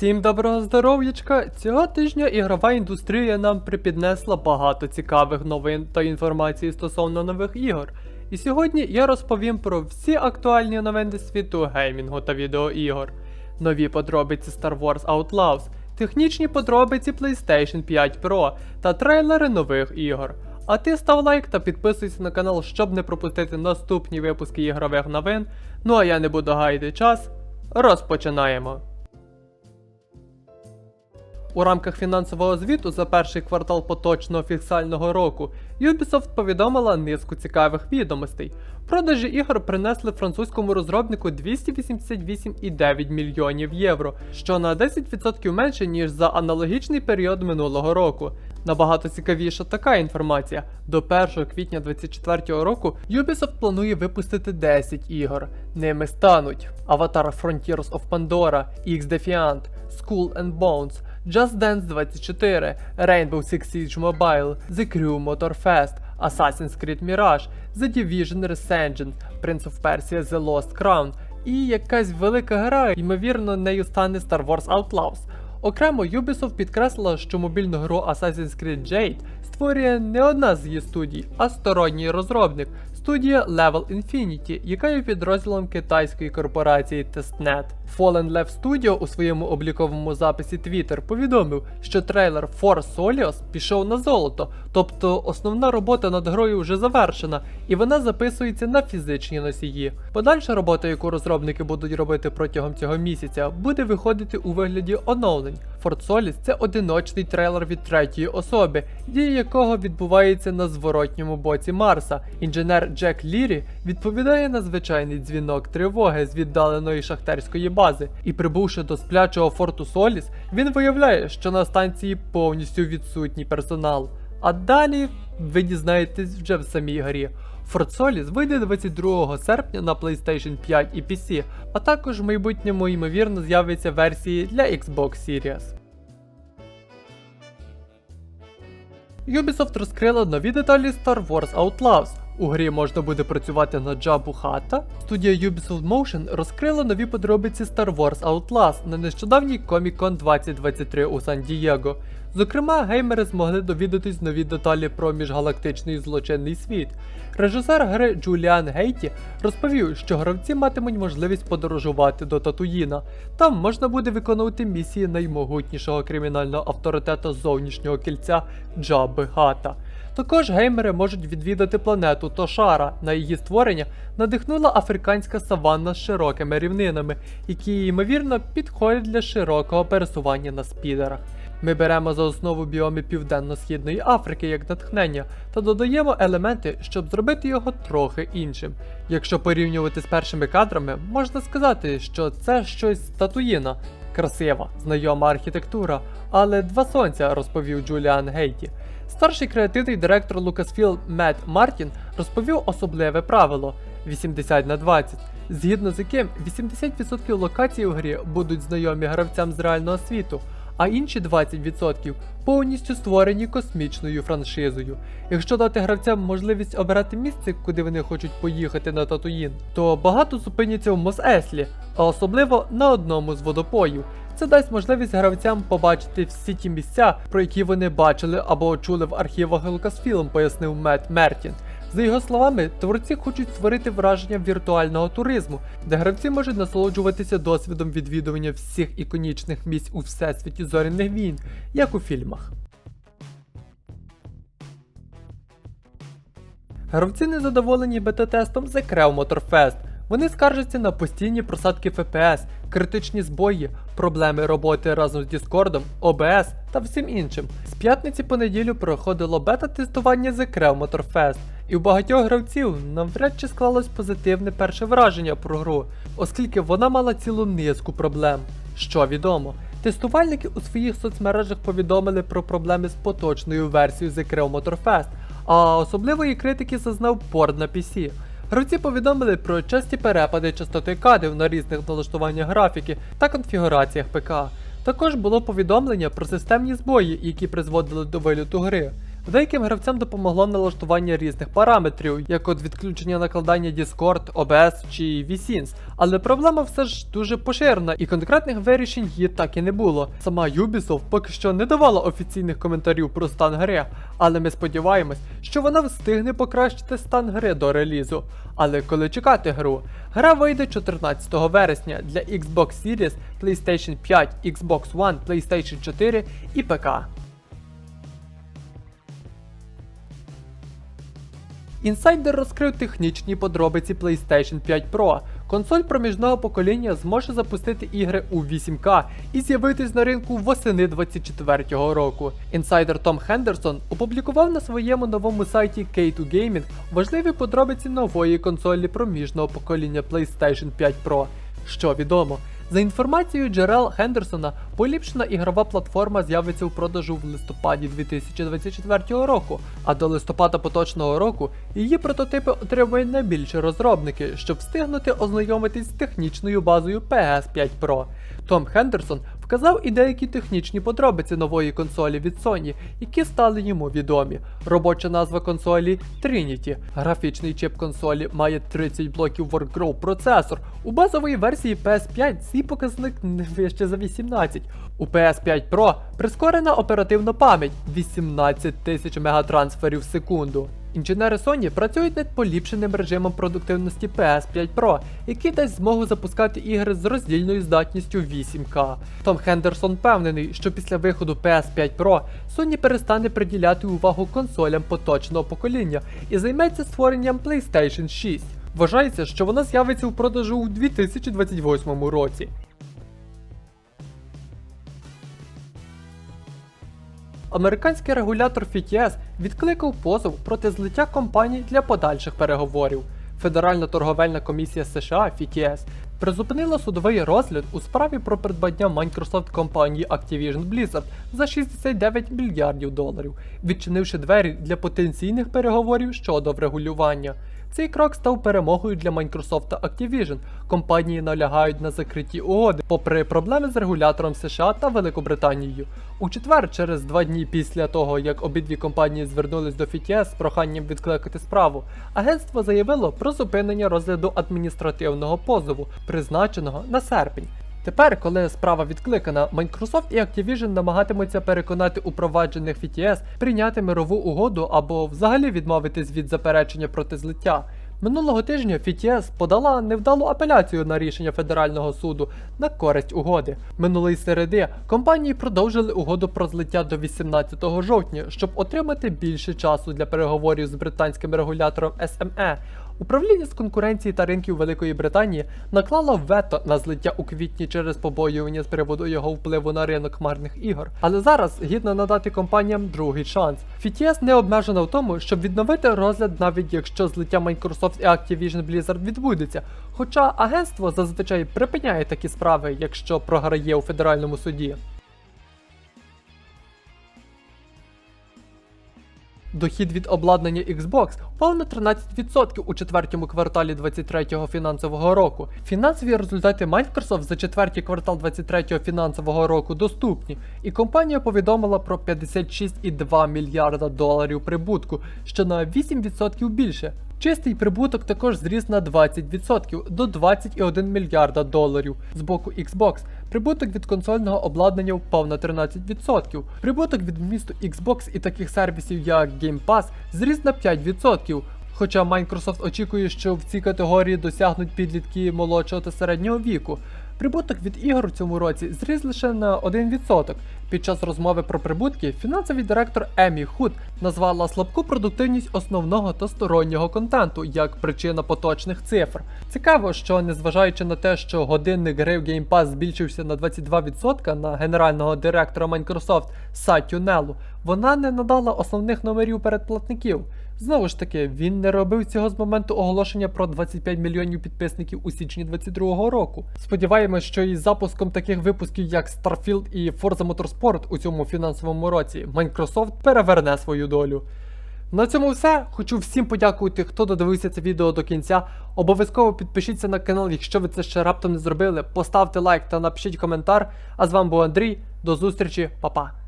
Всім доброго здоров'ячка! Цього тижня ігрова індустрія нам припіднесла багато цікавих новин та інформації стосовно нових ігор. І сьогодні я розповім про всі актуальні новини світу геймінгу та відеоігор, нові подробиці Star Wars Outlaws, технічні подробиці PlayStation 5 Pro та трейлери нових ігор. А ти став лайк та підписуйся на канал, щоб не пропустити наступні випуски ігрових новин. Ну а я не буду гаяти час. Розпочинаємо. У рамках фінансового звіту за перший квартал поточного фіскального року Ubisoft повідомила низку цікавих відомостей. Продажі ігор принесли французькому розробнику 288,9 мільйонів євро, що на 10% менше ніж за аналогічний період минулого року. Набагато цікавіша така інформація. До 1 квітня 2024 року Ubisoft планує випустити 10 ігор. Ними стануть Avatar Frontiers of Pandora, X Defiant, Skull and Bones, Just Dance 24, Rainbow Six Siege Mobile, The Crew Motorfest, Assassin's Creed Mirage, The Division Resurgence, Prince of Persia The Lost Crown і якась велика гра, ймовірно, нею стане Star Wars Outlaws. Окремо, Ubisoft підкреслила, що мобільну гру Assassin's Creed Jade створює не одна з її студій, а сторонній розробник студія Level Infinity, яка є підрозділом китайської корпорації Testnet. Fallen Left Studio у своєму обліковому записі Twitter повідомив, що трейлер Force Solios пішов на золото, тобто основна робота над грою вже завершена, і вона записується на фізичні носії. Подальша робота, яку розробники будуть робити протягом цього місяця, буде виходити у вигляді оновлень. Fort Solis – це одиночний трейлер від третьої особи, дія якого відбувається на зворотньому боці Марса. Інженер Джек Лірі відповідає на звичайний дзвінок тривоги з віддаленої шахтерської бази, і прибувши до сплячого форту Соліс, він виявляє, що на станції повністю відсутній персонал. А далі ви дізнаєтесь вже в самій грі. Fort Solis вийде 22 серпня на PlayStation 5 і PC, а також в майбутньому ймовірно з'явиться версії для Xbox Series. Ubisoft розкрила нові деталі Star Wars Outlaws. У грі можна буде працювати на Джабу Хата. Студія Ubisoft Motion розкрила нові подробиці Star Wars Outlaws на нещодавній Comic-Con 2023 у Сан-Дієго. Зокрема, геймери змогли довідатись нові деталі про міжгалактичний злочинний світ. Режисер гри Джуліан Гейті розповів, що гравці матимуть можливість подорожувати до Татуїна. Там можна буде виконувати місії наймогутнішого кримінального авторитета зовнішнього кільця Джаби Хата. Також геймери можуть відвідати планету Тошара. На її створення надихнула африканська саванна з широкими рівнинами, які ймовірно підходять для широкого пересування на спідерах. Ми беремо за основу біоми Південно-Східної Африки як натхнення та додаємо елементи, щоб зробити його трохи іншим. Якщо порівнювати з першими кадрами, можна сказати, що це щось з Татуїна. Красива, знайома архітектура, але два сонця, розповів Джуліан Гейті. Старший креативний директор Lucasfilm Мет Мартін розповів особливе правило 80 на 20, згідно з яким 80% локацій у грі будуть знайомі гравцям з реального світу, а інші 20% повністю створені космічною франшизою. Якщо дати гравцям можливість обирати місце, куди вони хочуть поїхати на Татуїн, то багато зупиняться в Мос-Еслі, а особливо на одному з водопоїв. Це дасть можливість гравцям побачити всі ті місця, про які вони бачили або чули в архівах Lucasfilm, пояснив Мет Мертін. За його словами, творці хочуть створити враження віртуального туризму, де гравці можуть насолоджуватися досвідом відвідування всіх іконічних місць у всесвіті зоряних війн, як у фільмах. Гравці незадоволені бета-тестом The Crew Motorfest. Вони скаржаться на постійні просадки FPS, критичні збої, проблеми роботи разом з Discord, OBS та всім іншим. З п'ятниці по неділю проходило бета-тестування The Crew Motorfest, і у багатьох гравців навряд чи склалось позитивне перше враження про гру, оскільки вона мала цілу низку проблем. Що відомо, тестувальники у своїх соцмережах повідомили про проблеми з поточною версією The Crew Motorfest, а особливої критики зазнав порт на PC. Гравці повідомили про часті перепади частоти кадрів на різних налаштуваннях графіки та конфігураціях ПК. Також було повідомлення про системні збої, які призводили до виліту гри. Деяким гравцям допомогло налаштування різних параметрів, як от відключення накладання Discord, OBS чи VSync. Але проблема все ж дуже поширена, і конкретних вирішень її так і не було. Сама Ubisoft поки що не давала офіційних коментарів про стан гри, але ми сподіваємось, що вона встигне покращити стан гри до релізу. Але коли чекати гру? Гра вийде 14 вересня для Xbox Series, PlayStation 5, Xbox One, PlayStation 4 і ПК. Інсайдер розкрив технічні подробиці PlayStation 5 Pro. Консоль проміжного покоління зможе запустити ігри у 8К і з'явитись на ринку восени 2024 року. Інсайдер Том Хендерсон опублікував на своєму новому сайті K2 Gaming важливі подробиці нової консолі проміжного покоління PlayStation 5 Pro. Що відомо, за інформацією джерел Хендерсона, поліпшена ігрова платформа з'явиться у продажу в листопаді 2024 року, а до листопада поточного року її прототипи отримують найбільші розробники, щоб встигнути ознайомитись з технічною базою PS5 Pro. Том Хендерсон вказав і деякі технічні подробиці нової консолі від Sony, які стали йому відомі. Робоча назва консолі Trinity. Графічний чип консолі має 30 блоків Workgrow процесор. У базовій версії PS5 цей показник не вище за 18. У PS5 Pro прискорена оперативна пам'ять 18 тисяч мегатрансферів в секунду. Інженери Sony працюють над поліпшеним режимом продуктивності PS5 Pro, який дасть змогу запускати ігри з роздільною здатністю 8К. Том Хендерсон впевнений, що після виходу PS5 Pro Sony перестане приділяти увагу консолям поточного покоління і займеться створенням PlayStation 6. Вважається, що вона з'явиться у продажу у 2028 році. Американський регулятор FTS відкликав позов проти злиття компаній для подальших переговорів. Федеральна торговельна комісія США FTS призупинила судовий розгляд у справі про придбання Microsoft компанії Activision Blizzard за 69 мільярдів доларів, відчинивши двері для потенційних переговорів щодо врегулювання. Цей крок став перемогою для Microsoft та Activision. Компанії налягають на закриті угоди, попри проблеми з регулятором США та Великобританією. У четвер, через два дні після того, як обидві компанії звернулись до FTS з проханням відкликати справу, агентство заявило про зупинення розгляду адміністративного позову, призначеного на серпень. Тепер, коли справа відкликана, Microsoft і Activision намагатимуться переконати упроваджених VTS прийняти мирову угоду або взагалі відмовитись від заперечення проти злиття. Минулого тижня FTS подала невдалу апеляцію на рішення федерального суду на користь угоди. Минулої середи компанії продовжили угоду про злиття до 18 жовтня, щоб отримати більше часу для переговорів з британським регулятором SME. Управління з конкуренції та ринків Великої Британії наклало вето на злиття у квітні через побоювання з приводу його впливу на ринок хмарних ігор. Але зараз гідно надати компаніям другий шанс. FTS не обмежена в тому, щоб відновити розгляд, навіть якщо злиття Microsoft і Activision Blizzard відбудеться. Хоча агентство зазвичай припиняє такі справи, якщо програє у федеральному суді. Дохід від обладнання Xbox впав на 13% у четвертому кварталі 23-го фінансового року. Фінансові результати Microsoft за четвертий квартал 23-го фінансового року доступні, і компанія повідомила про 56,2 мільярда доларів прибутку, що на 8% більше. Чистий прибуток також зріс на 20% до 21 мільярда доларів. З боку Xbox прибуток від консольного обладнання впав на 13%. Прибуток від вмісту Xbox і таких сервісів як Game Pass зріс на 5%. Хоча Microsoft очікує, що в цій категорії досягнуть підлітки молодшого та середнього віку. Прибуток від ігор у цьому році зріс лише на 1%. Під час розмови про прибутки фінансовий директор Емі Худ назвала слабку продуктивність основного та стороннього контенту як причина поточних цифр. Цікаво, що незважаючи на те, що годинник гри в Game Pass збільшився на 22% на генерального директора Microsoft Сатю Неллу, вона не надала основних номерів передплатників. Знову ж таки, він не робив цього з моменту оголошення про 25 мільйонів підписників у січні 2022 року. Сподіваємось, що із запуском таких випусків, як Starfield і Forza Motorsport у цьому фінансовому році, Microsoft переверне свою долю. На цьому все. Хочу всім подякувати, хто додивився це відео до кінця. Обов'язково підпишіться на канал, якщо ви це ще раптом не зробили. Поставте лайк та напишіть коментар. А з вами був Андрій. До зустрічі, па-па.